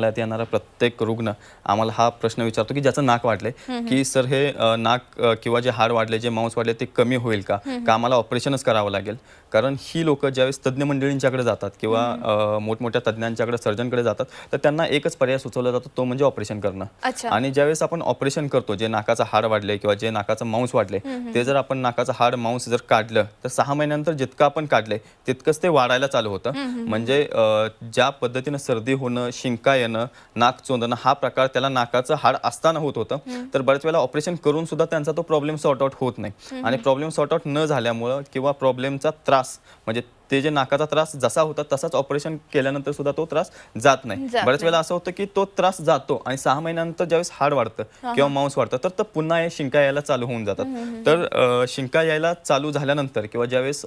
रुग्णालयात येणारा प्रत्येक रुग्ण आम्हाला हा प्रश्न विचारतो की ज्याचं नाक वाढले की सर हे नाक किंवा जे हाड वाढले जे मांस वाढले ते कमी होईल का? का आम्हाला ऑपरेशनच करावं लागेल? कारण ही लोक ज्यावेळेस तज्ज्ञ मंडळींच्याकडे जातात किंवा मोठमोठ्या तज्ज्ञांच्याकडे सर्जनकडे जातात तर त्यांना एकच पर्याय सुचवला जातो तो म्हणजे ऑपरेशन करणं. आणि ज्यावेळेस आपण ऑपरेशन करतो जे नाकाचं हाड वाढले किंवा जे नाकाचं मांस वाढले ते जर आपण नाकाचं हाड मांस जर काढलं तर सहा महिन्यानंतर जितकं आपण काढले तितकंच ते वाढायला चालू होतं. म्हणजे ज्या पद्धतीनं सर्दी होणं शिंका येणं नाक चोंदणं हा प्रकार त्याला नाकाचं हाड असताना होत होतं. तर बऱ्याच वेळेला ऑपरेशन करून सुद्धा त्यांचा तो प्रॉब्लेम सॉर्ट आउट होत नाही. आणि प्रॉब्लेम सॉर्ट आउट न झाल्यामुळं किंवा प्रॉब्लेमचा त्रास म्हणजे ते जे नाकाचा त्रास जसा होता तसाच ऑपरेशन केल्यानंतर सुद्धा तो त्रास जात नाही. बऱ्याच वेळेला असं होतं की तो त्रास जातो आणि सहा महिन्यानंतर ज्यावेळेस हाड वाढतं किंवा मांस वाढतं तर तो पुन्हा हे शिंका यायला चालू होऊन जातात. तर शिंका यायला चालू झाल्यानंतर किंवा ज्यावेळेस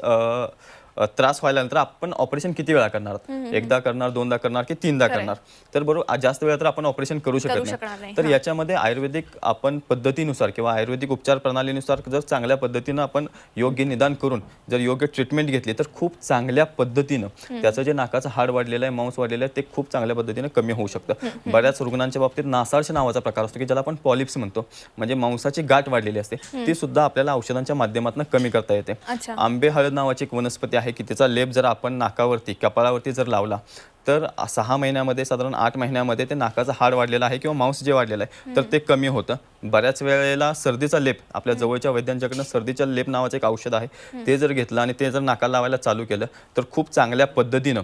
त्रास व्हायला नंतर आपण ऑपरेशन किती वेळा करणार? एकदा करणार दोनदा करणार की तीनदा. करणार? तर बरोबर जास्त वेळा तर आपण ऑपरेशन करू शकत नाही. तर याच्यामध्ये आयुर्वेदिक आपण पद्धतीनुसार किंवा आयुर्वेदिक उपचार प्रणालीनुसार जर चांगल्या पद्धतीनं आपण योग्य निदान करून जर योग्य ट्रीटमेंट घेतली तर खूप चांगल्या पद्धतीनं त्याचं जे नाकाचं हाड वाढलेलं आहे मांस वाढलेलं आहे ते खूप चांगल्या पद्धतीनं कमी होऊ शकतं. बऱ्याच रुग्णांच्या बाबतीत नासाळश नावाचा प्रकार असतो की ज्याला आपण पॉलिप्स म्हणतो. म्हणजे मांसाची गाठ वाढलेली असते. ती सुद्धा आपल्याला औषधांच्या माध्यमातून कमी करता येते. आंबे हळद नावाची एक वनस्पती आहे. की त्याचा लेप जर आपण नाकावरती कपाळावरती जर लावला तर सहा महिन्यामध्ये साधारण आठ महिन्यामध्ये ते नाकाचं हाड वाढलेलं आहे किंवा मांस जे वाढलेलं आहे तर ते कमी होतं. बऱ्याच वेळेला सर्दीचा लेप आपल्या जवळच्या वैद्यांच्याकडनं सर्दीचा लेप नावाचं एक औषध आहे ते जर घेतलं आणि ते जर नाकाला लावायला चालू केलं तर खूप चांगल्या पद्धतीनं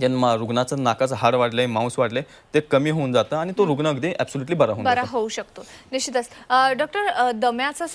जे रुग्णाचं नाकाचं हाड वाढलंय मांस वाढलंय ते कमी होऊन जातं आणि तो रुग्ण अगदी ॲब्सोल्युटली बरा होऊन बरा होऊ शकतो. निश्चितच. डॉक्टर दम्याचा